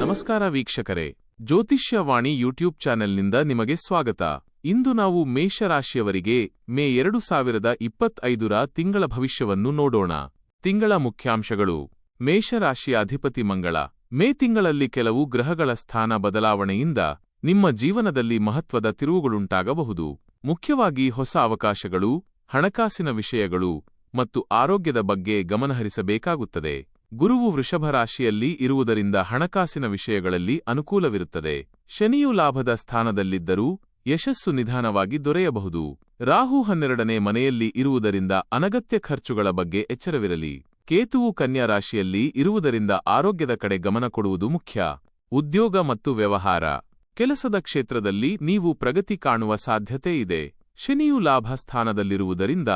ನಮಸ್ಕಾರ ವೀಕ್ಷಕರೇ, ಜ್ಯೋತಿಷ್ಯವಾಣಿ ಯೂಟ್ಯೂಬ್ ಚಾನೆಲ್ನಿಂದ ನಿಮಗೆ ಸ್ವಾಗತ. ಇಂದು ನಾವು ಮೇಷರಾಶಿಯವರಿಗೆ ಮೇ ಎರಡು ಸಾವಿರದ ಇಪ್ಪತ್ತೈದರ ತಿಂಗಳ ಭವಿಷ್ಯವನ್ನು ನೋಡೋಣ. ತಿಂಗಳ ಮುಖ್ಯಾಂಶಗಳು. ಮೇಷರಾಶಿಯ ಅಧಿಪತಿ ಮಂಗಳ. ಮೇ ತಿಂಗಳಲ್ಲಿ ಕೆಲವು ಗ್ರಹಗಳ ಸ್ಥಾನ ಬದಲಾವಣೆಯಿಂದ ನಿಮ್ಮ ಜೀವನದಲ್ಲಿ ಮಹತ್ವದ ತಿರುವುಗಳುಂಟಾಗಬಹುದು. ಮುಖ್ಯವಾಗಿ ಹೊಸ ಅವಕಾಶಗಳು, ಹಣಕಾಸಿನ ವಿಷಯಗಳು ಮತ್ತು ಆರೋಗ್ಯದ ಬಗ್ಗೆ ಗಮನಹರಿಸಬೇಕಾಗುತ್ತದೆ. ಗುರುವು ವೃಷಭ ರಾಶಿಯಲ್ಲಿ ಇರುವುದರಿಂದ ಹಣಕಾಸಿನ ವಿಷಯಗಳಲ್ಲಿ ಅನುಕೂಲವಿರುತ್ತದೆ. ಶನಿಯು ಲಾಭದ ಸ್ಥಾನದಲ್ಲಿದ್ದರೂ ಯಶಸ್ಸು ನಿಧಾನವಾಗಿ ದೊರೆಯಬಹುದು. ರಾಹು ಹನ್ನೆರಡನೇ ಮನೆಯಲ್ಲಿ ಇರುವುದರಿಂದ ಅನಗತ್ಯ ಖರ್ಚುಗಳ ಬಗ್ಗೆ ಎಚ್ಚರವಿರಲಿ. ಕೇತುವು ಕನ್ಯಾ ರಾಶಿಯಲ್ಲಿ ಇರುವುದರಿಂದ ಆರೋಗ್ಯದ ಕಡೆ ಗಮನ ಕೊಡುವುದು ಮುಖ್ಯ. ಉದ್ಯೋಗ ಮತ್ತು ವ್ಯವಹಾರ. ಕೆಲಸದ ಕ್ಷೇತ್ರದಲ್ಲಿ ನೀವು ಪ್ರಗತಿ ಕಾಣುವ ಸಾಧ್ಯತೆ ಇದೆ. ಶನಿಯು ಲಾಭ ಸ್ಥಾನದಲ್ಲಿರುವುದರಿಂದ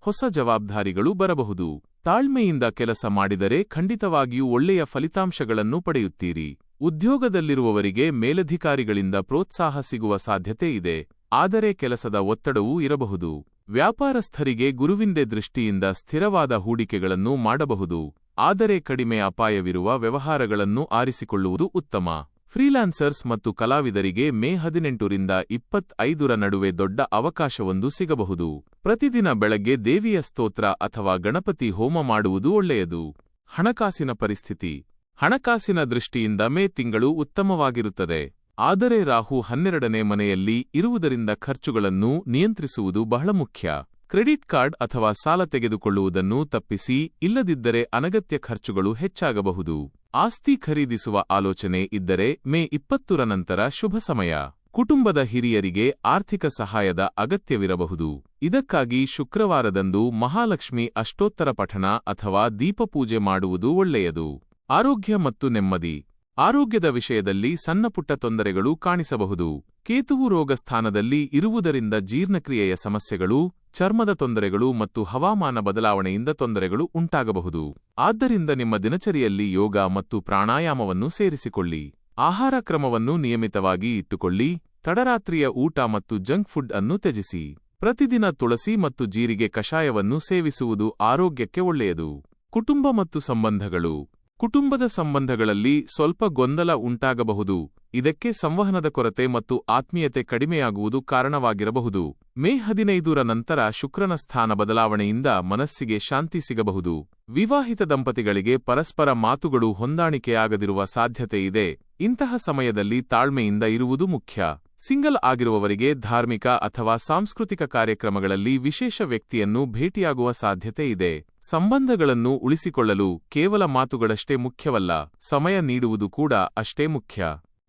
ಹೊಸ ಜವಾಬ್ದಾರಿಗಳು ಬರಬಹುದು. ತಾಳ್ಮೆಯಿಂದ ಕೆಲಸ ಮಾಡಿದರೆ ಖಂಡಿತವಾಗಿಯೂ ಒಳ್ಳೆಯ ಫಲಿತಾಂಶಗಳನ್ನು ಪಡೆಯುತ್ತೀರಿ. ಉದ್ಯೋಗದಲ್ಲಿರುವವರಿಗೆ ಮೇಲಧಿಕಾರಿಗಳಿಂದ ಪ್ರೋತ್ಸಾಹ ಸಿಗುವ ಸಾಧ್ಯತೆ ಇದೆ, ಆದರೆ ಕೆಲಸದ ಒತ್ತಡವೂ ಇರಬಹುದು. ವ್ಯಾಪಾರಸ್ಥರಿಗೆ ಗುರುವಿಂದೆ ದೃಷ್ಟಿಯಿಂದ ಸ್ಥಿರವಾದ ಹೂಡಿಕೆಗಳನ್ನು ಮಾಡಬಹುದು, ಆದರೆ ಕಡಿಮೆ ಅಪಾಯವಿರುವ ವ್ಯವಹಾರಗಳನ್ನು ಆರಿಸಿಕೊಳ್ಳುವುದು ಉತ್ತಮ. ಫ್ರೀಲಾನ್ಸರ್ಸ್ ಮತ್ತು ಕಲಾವಿದರಿಗೆ ಮೇ ಹದಿನೆಂಟರಿಂದ ಇಪ್ಪತ್ತೈದರ ನಡುವೆ ದೊಡ್ಡ ಅವಕಾಶವೊಂದು ಸಿಗಬಹುದು. ಪ್ರತಿದಿನ ಬೆಳಗ್ಗೆ ದೇವಿಯ ಸ್ತೋತ್ರ ಅಥವಾ ಗಣಪತಿ ಹೋಮ ಮಾಡುವುದು ಒಳ್ಳೆಯದು. ಹಣಕಾಸಿನ ಪರಿಸ್ಥಿತಿ. ಹಣಕಾಸಿನ ದೃಷ್ಟಿಯಿಂದ ಮೇ ತಿಂಗಳು ಉತ್ತಮವಾಗಿರುತ್ತದೆ. ಆದರೆ ರಾಹು ಹನ್ನೆರಡನೇ ಮನೆಯಲ್ಲಿ ಇರುವುದರಿಂದ ಖರ್ಚುಗಳನ್ನು ನಿಯಂತ್ರಿಸುವುದು ಬಹಳ ಮುಖ್ಯ. ಕ್ರೆಡಿಟ್ ಕಾರ್ಡ್ ಅಥವಾ ಸಾಲ ತೆಗೆದುಕೊಳ್ಳುವುದನ್ನು ತಪ್ಪಿಸಿ, ಇಲ್ಲದಿದ್ದರೆ ಅನಗತ್ಯ ಖರ್ಚುಗಳು ಹೆಚ್ಚಾಗಬಹುದು. ಆಸ್ತಿ ಖರೀದಿಸುವ ಆಲೋಚನೆ ಇದ್ದರೆ ಮೇ ಇಪ್ಪತ್ತರ ನಂತರ ಶುಭ ಸಮಯ. ಕುಟುಂಬದ ಹಿರಿಯರಿಗೆ ಆರ್ಥಿಕ ಸಹಾಯದ ಅಗತ್ಯವಿರಬಹುದು. ಇದಕ್ಕಾಗಿ ಶುಕ್ರವಾರದಂದು ಮಹಾಲಕ್ಷ್ಮಿ ಅಷ್ಟೋತ್ತರ ಪಠಣ ಅಥವಾ ದೀಪಪೂಜೆ ಮಾಡುವುದು ಒಳ್ಳೆಯದು. ಆರೋಗ್ಯ ಮತ್ತು ನೆಮ್ಮದಿ. ಆರೋಗ್ಯದ ವಿಷಯದಲ್ಲಿ ಸಣ್ಣಪುಟ್ಟ ತೊಂದರೆಗಳು ಕಾಣಿಸಬಹುದು. ಕೇತುವು ರೋಗ ಸ್ಥಾನದಲ್ಲಿ ಇರುವುದರಿಂದ ಜೀರ್ಣಕ್ರಿಯೆಯ ಸಮಸ್ಯೆಗಳು, ಚರ್ಮದ ತೊಂದರೆಗಳು ಮತ್ತು ಹವಾಮಾನ ಬದಲಾವಣೆಯಿಂದ ತೊಂದರೆಗಳು ಉಂಟಾಗಬಹುದು. ಆದ್ದರಿಂದ ನಿಮ್ಮ ದಿನಚರಿಯಲ್ಲಿ ಯೋಗ ಮತ್ತು ಪ್ರಾಣಾಯಾಮವನ್ನು ಸೇರಿಸಿಕೊಳ್ಳಿ. ಆಹಾರ ಕ್ರಮವನ್ನು ನಿಯಮಿತವಾಗಿ ಇಟ್ಟುಕೊಳ್ಳಿ. ತಡರಾತ್ರಿಯ ಊಟ ಮತ್ತು ಜಂಕ್ ಫುಡ್ ಅನ್ನು ತ್ಯಜಿಸಿ. ಪ್ರತಿದಿನ ತುಳಸಿ ಮತ್ತು ಜೀರಿಗೆ ಕಷಾಯವನ್ನು ಸೇವಿಸುವುದು ಆರೋಗ್ಯಕ್ಕೆ ಒಳ್ಳೆಯದು. ಕುಟುಂಬ ಮತ್ತು ಸಂಬಂಧಗಳು. ಕುಟುಂಬದ ಸಂಬಂಧಗಳಲ್ಲಿ ಸ್ವಲ್ಪ ಗೊಂದಲ ಉಂಟಾಗಬಹುದು. ಇದಕ್ಕೆ ಸಂವಹನದ ಕೊರತೆ ಮತ್ತು ಆತ್ಮೀಯತೆ ಕಡಿಮೆಯಾಗುವುದು ಕಾರಣವಾಗಿರಬಹುದು. ಮೇ ಹದಿನೈದರ ನಂತರ ಶುಕ್ರನ ಸ್ಥಾನ ಬದಲಾವಣೆಯಿಂದ ಮನಸ್ಸಿಗೆ ಶಾಂತಿ ಸಿಗಬಹುದು. ವಿವಾಹಿತ ದಂಪತಿಗಳಿಗೆ ಪರಸ್ಪರ ಮಾತುಗಳು ಹೊಂದಾಣಿಕೆಯಾಗದಿರುವ ಸಾಧ್ಯತೆ ಇದೆ. ಇಂತಹ ಸಮಯದಲ್ಲಿ ತಾಳ್ಮೆಯಿಂದ ಇರುವುದು ಮುಖ್ಯ. ಸಿಂಗಲ್ ಆಗಿರುವವರಿಗೆ ಧಾರ್ಮಿಕ ಅಥವಾ ಸಾಂಸ್ಕೃತಿಕ ಕಾರ್ಯಕ್ರಮಗಳಲ್ಲಿ ವಿಶೇಷ ವ್ಯಕ್ತಿಯನ್ನು ಭೇಟಿಯಾಗುವ ಸಾಧ್ಯತೆ ಇದೆ. ಸಂಬಂಧಗಳನ್ನು ಉಳಿಸಿಕೊಳ್ಳಲು ಕೇವಲ ಮಾತುಗಳಷ್ಟೇ ಮುಖ್ಯವಲ್ಲ, ಸಮಯ ನೀಡುವುದು ಕೂಡ ಅಷ್ಟೇ ಮುಖ್ಯ.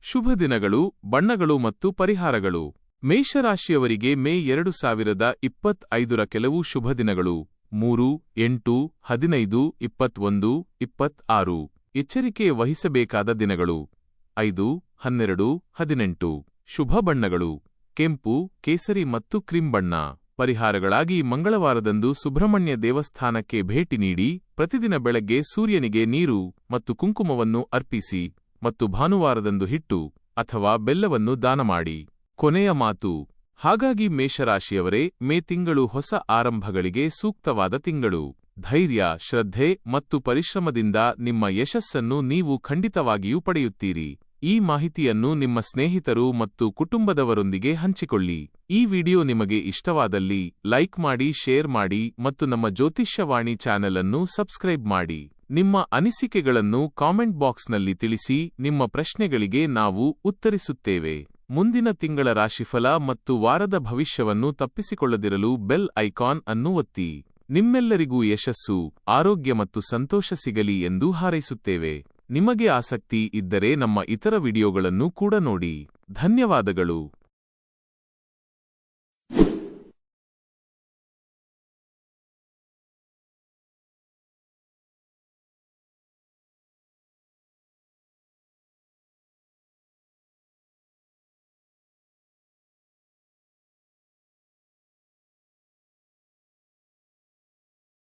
ಶುಭ ದಿನಗಳು, ಬಣ್ಣಗಳು ಮತ್ತು ಪರಿಹಾರಗಳು. ಮೇಷರಾಶಿಯವರಿಗೆ ಮೇ ಎರಡು ಸಾವಿರದ ಇಪ್ಪತ್ತೈದರ ಕೆಲವು ಶುಭ ದಿನಗಳು. ಮೂರು, ಎಂಟು, ಹದಿನೈದು, ಇಪ್ಪತ್ತೊಂದು, ಇಪ್ಪತ್ತಾರು. ಎಚ್ಚರಿಕೆ ವಹಿಸಬೇಕಾದ ದಿನಗಳು. ಐದು, ಹನ್ನೆರಡು, ಹದಿನೆಂಟು. ಶುಭ ಬಣ್ಣಗಳು. ಕೆಂಪು, ಕೇಸರಿ ಮತ್ತು ಕ್ರಿಮ್ ಬಣ್ಣ. ಪರಿಹಾರಗಳಾಗಿ ಮಂಗಳವಾರದಂದು ಸುಬ್ರಹ್ಮಣ್ಯ ದೇವಸ್ಥಾನಕ್ಕೆ ಭೇಟಿ ನೀಡಿ ಪ್ರತಿದಿನ ಬೆಳಗ್ಗೆ ಸೂರ್ಯನಿಗೆ ನೀರು ಮತ್ತು ಕುಂಕುಮವನ್ನು ಅರ್ಪಿಸಿ ಮತ್ತು ಭಾನುವಾರದಂದು ಹಿಟ್ಟು ಅಥವಾ ಬೆಲ್ಲವನ್ನು ದಾನ ಮಾಡಿ. ಕೊನೆಯ ಮಾತು. ಹಾಗಾಗಿ ಮೇಷರಾಶಿಯವರೇ, ಮೇ ತಿಂಗಳು ಹೊಸ ಆರಂಭಗಳಿಗೆ ಸೂಕ್ತವಾದ ತಿಂಗಳು. ಧೈರ್ಯ, ಶ್ರದ್ಧೆ ಮತ್ತು ಪರಿಶ್ರಮದಿಂದ ನಿಮ್ಮ ಯಶಸ್ಸನ್ನು ನೀವು ಖಂಡಿತವಾಗಿಯೂ ಪಡೆಯುತ್ತೀರಿ. ಈ ಮಾಹಿತಿಯನ್ನು ನಿಮ್ಮ ಸ್ನೇಹಿತರು ಮತ್ತು ಕುಟುಂಬದವರೊಂದಿಗೆ ಹಂಚಿಕೊಳ್ಳಿ. ಈ ವಿಡಿಯೋ ನಿಮಗೆ ಇಷ್ಟವಾದಲ್ಲಿ ಲೈಕ್ ಮಾಡಿ, ಶೇರ್ ಮಾಡಿ ಮತ್ತು ನಮ್ಮ ಜ್ಯೋತಿಷ್ಯವಾಣಿ ಚಾನೆಲ್ ಅನ್ನು ಸಬ್ಸ್ಕ್ರೈಬ್ ಮಾಡಿ. ನಿಮ್ಮ ಅನಿಸಿಕೆಗಳನ್ನು ಕಾಮೆಂಟ್ ಬಾಕ್ಸ್ನಲ್ಲಿ ತಿಳಿಸಿ, ನಿಮ್ಮ ಪ್ರಶ್ನೆಗಳಿಗೆ ನಾವು ಉತ್ತರಿಸುತ್ತೇವೆ. ಮುಂದಿನ ತಿಂಗಳ ರಾಶಿಫಲ ಮತ್ತು ವಾರದ ಭವಿಷ್ಯವನ್ನು ತಪ್ಪಿಸಿಕೊಳ್ಳದಿರಲು ಬೆಲ್ ಐಕಾನ್ ಅನ್ನು ಒತ್ತಿ. ನಿಮ್ಮೆಲ್ಲರಿಗೂ ಯಶಸ್ಸು, ಆರೋಗ್ಯ ಮತ್ತು ಸಂತೋಷ ಸಿಗಲಿ ಎಂದು ಹಾರೈಸುತ್ತೇವೆ. ನಿಮಗೆ ಆಸಕ್ತಿ ಇದ್ದರೆ ನಮ್ಮ ಇತರ ವಿಡಿಯೋಗಳನ್ನು ಕೂಡ ನೋಡಿ. ಧನ್ಯವಾದಗಳು.